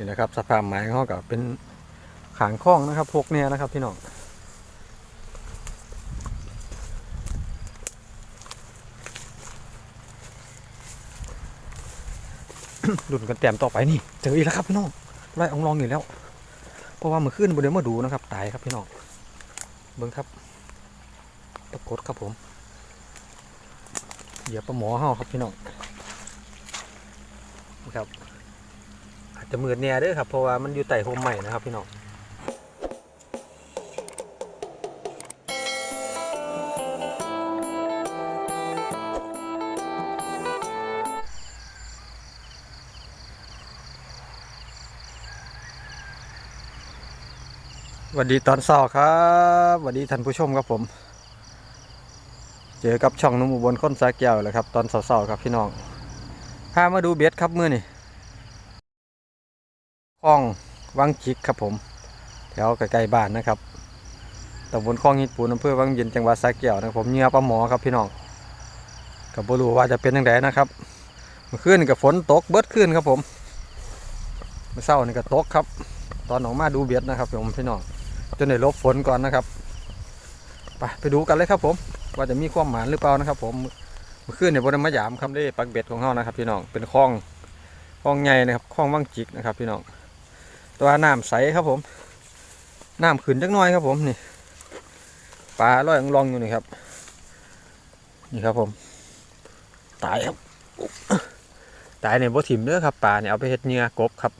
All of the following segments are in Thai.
นี่นะครับสภาพไม้เขากับเป็นขางข้องนะครับพวกเนี่ยนะครับพี่น้องดุนกันแต้มต่อไปนี่เจออีกแล้วครับพี่น้องไล่อองลองอยู่แล้ว เพราะว่าเมื่อคืนบนเดี๋ยวมาดูนะครับ ตายครับพี่น้องเบิ้งครับปรากฏครับผมเหยียบปลาหมอเฮาครับพี่น้องนะครับ อาจจะมืดแน่ด้วยครับ เพราะว่ามันอยู่ใต้โฮมใหม่นะครับพี่น้องสวัสดีตอนเช้าครับสวัสดีท่านผู้ชมครับผม เจอกับช่องนุ่มอุบลค้นสาแก้วเลยครับ ตอนเช้าๆครับพี่น้องพามาดูเบ็ดครับมือนี่ คลองวังจิกครับผมแถวใกล้ๆบ้านนะครับตำบลคลองหินปูนอำเภอวังเย็นจังหวัดสระแก้วนะครับผมเหงื่อปลาหมอครับพี่น้องกับบรูว่าจะเป็นยังไงนะครับเมื่อคืนกับฝนตกเบิดขึ้นครับผมเมื่อเช้านี่ก็ตกครับ ตอนออกมาดูเบ็ดนะครับผมพี่น้องจนได้ลบฝนก่อนนะครับไปไปดูกันเลยครับผม ว่าจะมีความหมานหรือเปล่านะครับ ผมเมื่อคืนเนี่ยบนมายามคำได้ปักเบ็ดของเขานะครับ พี่น้องเป็นคลองคลองใหญ่นะครับคลองวังจิกนะครับ พี่น้อง ตัวน้ำใสครับผมน้ำขึ้นจักหน้อยครับผมนี่ปลาลอยลองอยู่นี่ครับ นี่ครับผม ตายครับตายเนี่ยบ่ถิ่มเด้อครับปลาเนี่ยเอาไปเฮ็ดเหงื่อกบครับ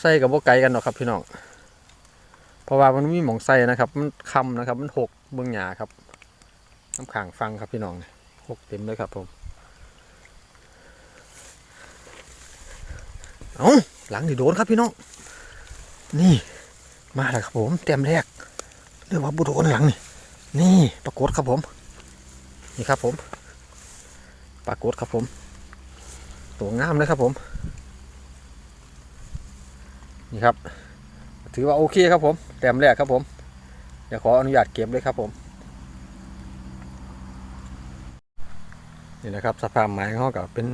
ใส่กับบ่ไกลกันหรอกครับพี่น้องเพราะว่ามันมีหมองใส่นะครับ มันคำนะครับ มันหกเบื้องหยาครับน้ำขังฟังครับพี่น้องหกเต็มเลยครับผมเอาหลังนี่โดนครับพี่น้อง นี่มาแล้วครับผมเต็มแรกเรียกว่าบุโดนหลังนี่ นี่ปรากฏครับผม นี่ครับผมปรากฏครับผม ตัวงามเลยครับผม นี่ครับ ถือว่าโอเคครับผมแต้มแรกครับผมเดี๋ยวขออนุญาตเก็บเลยครับผมนี่นะครับสภาพไม้เขากับเป็น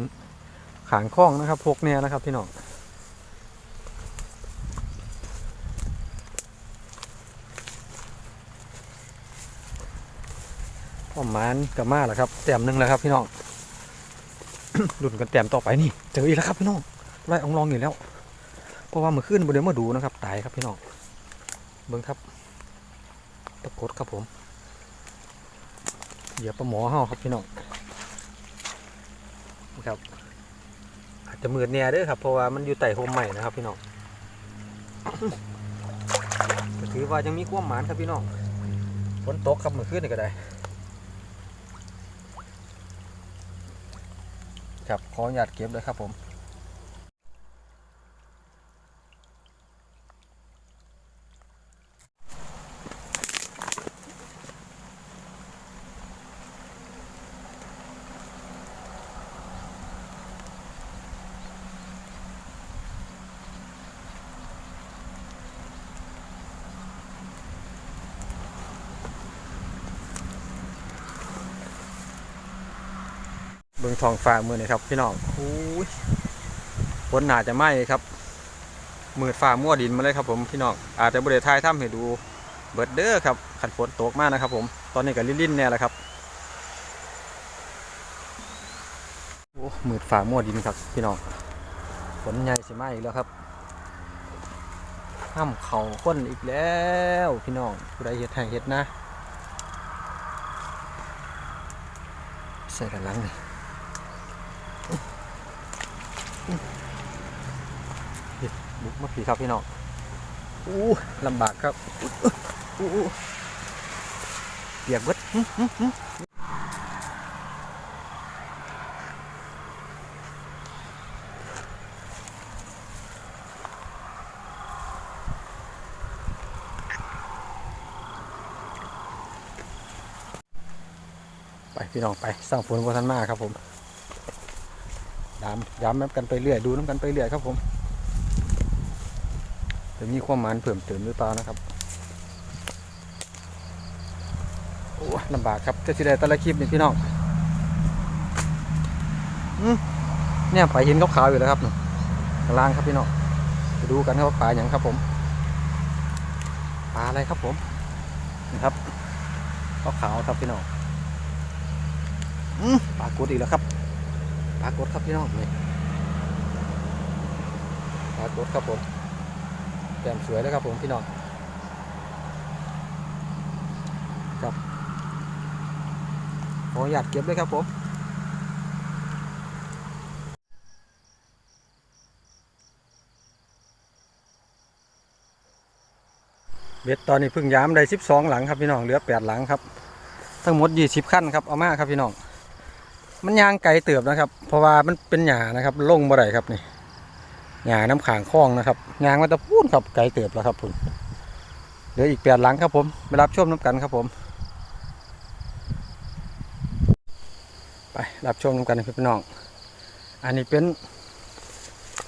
ขางข้องนะครับพวกเนี่ยนะครับพี่น้อง พ่อมานกับมาแล้วครับแต้มหนึ่งแล้วครับพี่น้องดุนกันแต้มต่อไปนี่เจออีกแล้วครับพี่น้องไล่องลองอยู่แล้ว เพราะว่าเมื่อคืนบนเดี๋ยวมาดูนะครับตายครับพี่น้องเบิ้งครับปรากฏครับผมเหยียบปลาหมอเฮาครับพี่น้องนะครับอาจจะมืดแน่ด้วยครับเพราะว่ามันอยู่ใต้โฮมใหม่นะครับพี่น้องถือว่ายังมีความหมานครับพี่น้องฝนตกครับเมื่อคืนนี่ก็ได้ ครับขออนุญาตเก็บเลยครับผม บิ่งทองฟ้ามือนี่ครับ พี่น้องโอ้ยฝนหนาจะไหมครับมืดฟ้ามั่วดินมาเลยครับผมพี่น้องอาจจะบริเวณท้ายถ้ำให้ดูเบิดเด้อครับขันฝนตกมากนะครับผมตอนนี้ก็ลิ่นๆแน่แหละครับโอ้มืดฟ้ามั่วดินครับพี่น้องฝนใหญ่สิมาอีกแล้วครับห้ามเข่าค้นอีกแล้วพี่น้องผู้ใดเห็ดให้เห็ดนะ ใส่กันหลังนี่ บุกมาผีครับพี่น้องอู้ลำบากครับอู้เปียกเบิดไปพี่น้องไปสร้างฝนบนทันมากครับผม ย้ำย้ำน้ำกันไปเรื่อยดูน้ำกันไปเรื่อยครับผมจะมีความมานเพิ่มเติมหรือเปล่านะครับโอ้ลำบากครับจะสิได้แต่ละคลิปนี่พี่น้องเนี่ยไปเห็นขาวๆอยู่แล้วครับล่างครับพี่น้องไปดูกันครับว่าปลาอย่างครับผมปลาอะไรครับผมนะครับขาวๆครับพี่น้องปลากุดอีกแล้วครับ ปากดครับพี่น้องนี่ปากดครับผมแจ่มสวยเลยครับผมพี่น้องครับขออนุญาตเก็บเลยครับผมเบ็ดตอนนี้พิ่งย้ำได้สิบสองหลังครับพี่น้องเหลือแปดหลังครับ ทั้งหมดยี่สิบขั้นครับเอามาครับพี่น้อง มันยางไกลเติบนะครับ เพราะว่ามันเป็นหญ้านะครับลงบ่ได้ครับนี่หญ้าน้ำขางคลองนะครับยางมันจะพูนครับไกลเติบแล้วครับผมเหลืออีกแปดหลังครับผมไปรับชมน้ำกันครับผม ไปรับชมน้ำกันพี่น้อง อันนี้เป็น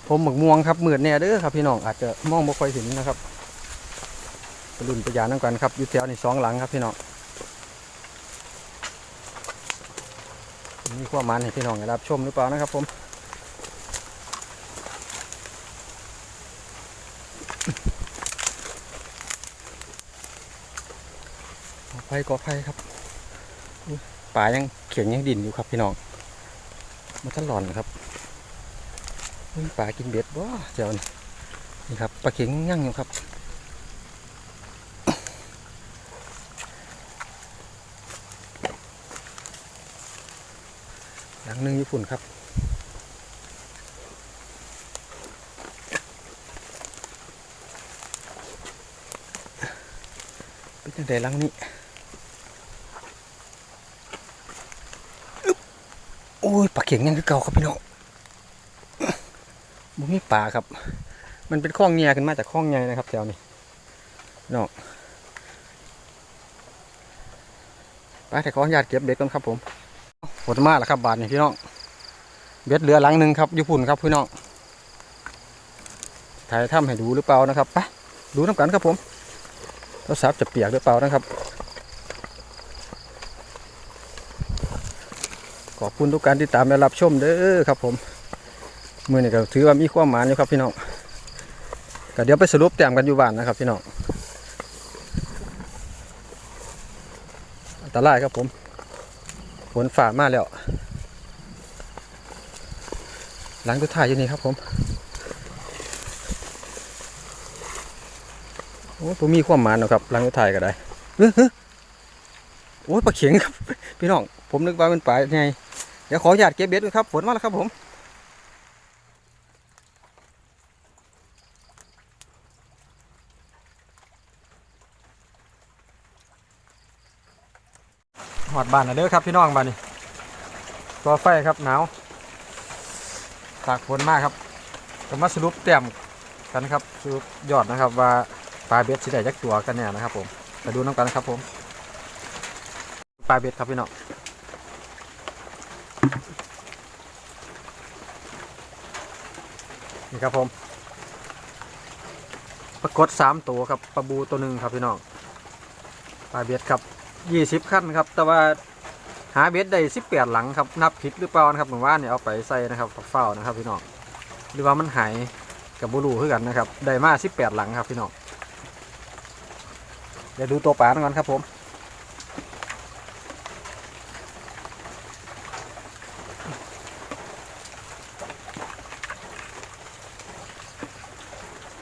ผมหมึกม่วงครับหมืดแน่เด้อครับพี่น้องอาจจะมองไม่ค่อยเห็นนะครับรุ่นประหยัดน้ำกันครับอยู่แถวนี่สองหลังครับพี่น้องมี ความมันให้พี่น้องได้รับชมหรือเปล่านะครับผมกอไผ่กอไผ่ครับป่ายังเขียงยังดินอยู่ครับพี่น้องมันจะหลอนครับป่ากินเบ็ดบ่เจ้านี่นี่ครับปลาเข็งยั่งอยู่ครับ หลังหนึ่งญี่ปุ่นครับ เป็นจังไดหลังนี้อึ๊บโอ้ยปลาเข็งยังคือเก่าครับพี่น้องบุมีปลาครับ มันเป็นข้องเงียขึ้นมาจากข้องใหญ่นะครับแถวนี้น้องไปแต่ขออนุญาตเก็บเบ็ดก่อนครับผม ฝนมาแล้วครับบาทนี่พี่น้องเบ็ดเรือหลังหนึ่งครับญี่ปุ่นครับพี่น้องถ่ายถ้ำให้ดูหรือเปล่านะครับไปดูน้ำกันครับผมโทรศัพท์จะเปียกหรือเปล่านะครับ ขอบคุณทุกการติดตามและรับชมเด้อครับผมมือนี่ก็ถือว่ามีความหมายอยู่ครับพี่น้องก็เดี๋ยวไปสรุปแต้มกันอยู่บ้านนะครับพี่น้องอันตรายครับผม ฝนฝ่ามาแล้ว หลังตัวถ่ายอยู่นี่ครับผมโอ้ผมมีความหมาเนาะครับหลังตัวถ่ายก็ได้เฮ้ยโอ้ยปลาเข็งครับ พี่น้อง ผมนึกว่าเป็นปลาไงเดี๋ยวขออนุญาตเก็บเบ็ดด้วยครับ ฝนมาแล้วครับผม หอดบานนะเด้อครับพี่น้องบานนี้ตัวไฟครับหนาวตากฝนมากครับก็มาสรุปแต้มกันครับสรุปยอดนะครับว่าปลาเบ็ดสิได้จักตัวกันเนี่ยนะครับ ผมไปดูน้ำกันนะครับผมปลาเบ็ดครับพี่น้องนี่ครับผมปรากฏสามตัวครับปลาบูตัวหนึ่งครับพี่น้องปลาเบ็ดครับ ยี่สิบขั้นครับ แต่ว่าหาเบ็ดได้สิบแปดหลังครับ นับผิดหรือเปล่านะครับเหมือนว่าเนี่ยเอาไปใส่นะครับเฝ้านะครับพี่น้องหรือว่ามันหายกับบูรูคือกันนะครับ ได้มาสิบแปดหลังครับพี่น้อง เดี๋ยวดูตัวปลาก่อนครับผม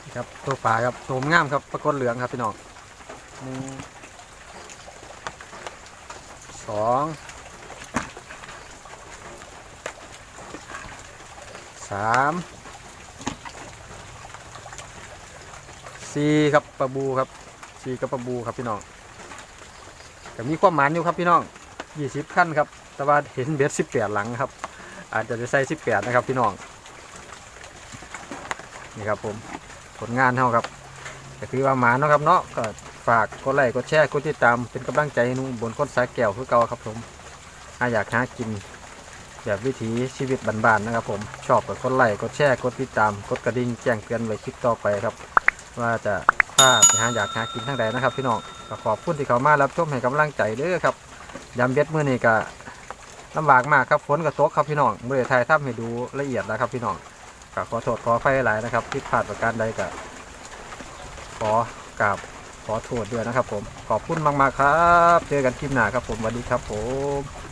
นะครับตัวปลาครับตัวงามครับปรากฏเหลืองครับพี่น้องหนึ่ง สองสามสี่ครับปลาบูครับสี่กับปลาบูครับพี่น้องแต่มีความหมานอยู่ครับพี่น้องยี่สิบขั้นครับ แต่ว่าเห็นเบ็ดสิบแปดหลังครับ อาจจะได้ใส่สิบแปดนะครับพี่น้องนี่ครับผมผลงานเท่าครับก็คือว่าหมาเนาะครับเนาะก็ ฝากกดไลค์กดแชร์กดติดตามเป็นกำลังใจให้หนุ่มบนคนสายแก้วคือเก่าครับผมถ้าอยากหากิน แบบวิถีชีวิตบ้านๆนะครับ ผมชอบกดกดไลค์กดแชร์กดติดตามกดกระดิ่งแจ้งเตือนไว้คลิปต่อไปครับ ว่าจะพาไปหาอยากหากินทั้งใดนะครับ พี่น้องก็ขอบคุณที่เขามารับชมให้กำลังใจเด้อครับยำเบ็ดมือนี่ก็ลำบากมากครับฝนก็ตกครับพี่น้องเมื่อไทยทำให้ดูละเอียดแล้วครับพี่น้องกับขอโทษขอไฟหลายนะครับที่พลาดประการใดกับขอกราบ ขอโทษด้วยนะครับผม ขอบคุณมาก ๆ ครับ เจอกันคลิปหน้าครับผมสวัสดีครับผม